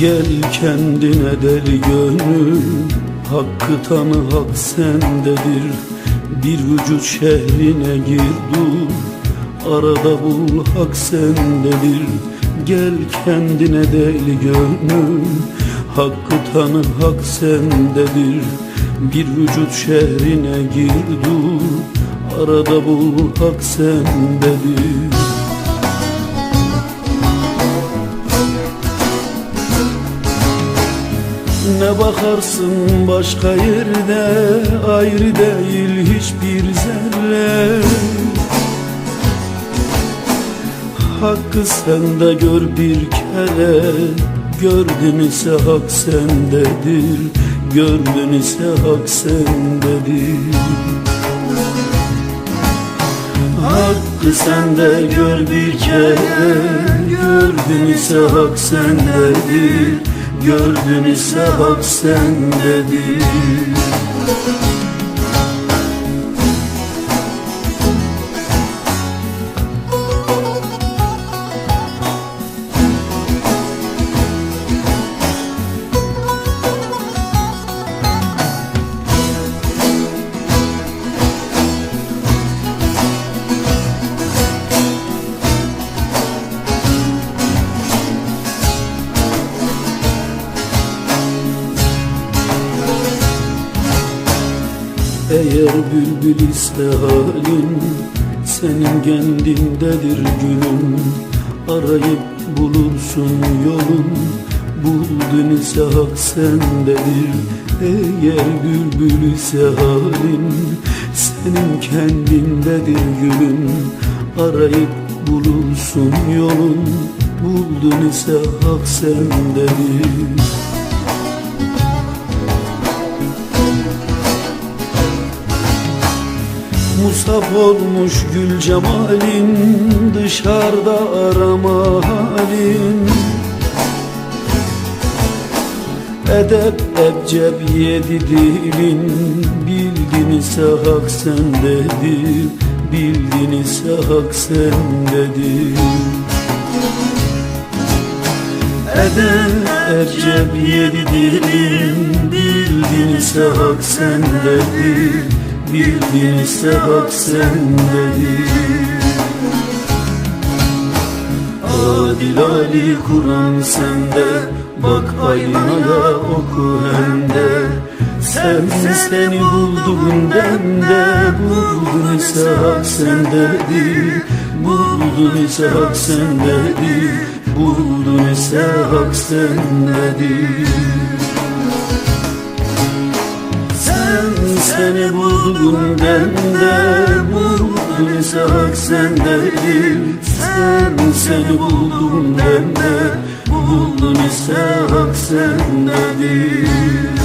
Gel kendine deli gönül Hakkı tanı hak sendedir. Bir vücut şehrine gir dur Arada bul hak sendedir. Gel kendine deli gönül Hakkı tanı hak sendedir. Bir vücut şehrine gir dur Arada bul hak sendedir Ne bakarsın başka yerde? Ayrı değil hiçbir zerre. Hakkı sende gör bir kere. Gördün ise hak sendedir. Gördün ise hak sendedir. Hakkı sende gör bir kere. Gördün ise hak sendedir Gördün ise hak sendedir Eğer bülbül ise halin Senin kendindedir gülüm Arayıp bulursun yolun Buldun ise hak sendedir. Eğer bülbül ise halin Senin kendindedir gülüm Arayıp bulursun yolun Buldun ise hak sendedir Musaf olmuş gül cemalin Dışarıda arama halin. Edep ebceb yedi dilin Bildin ise hak sendedir Bildin ise hak sendedir Edep ebceb yedi dilin Bildin ise hak sendedir Bildin ise hak sendedir Adil Ali Kur'an sende Bak aynaya oku hem de Sen seni buldun bende Buldun ise hak sendedir Buldun ise hak sendedir Buldun ise hak sendedir Sen seni buldun bende Buldun ise hak sendedir Sen seni buldun bende Buldun ise hak sendedir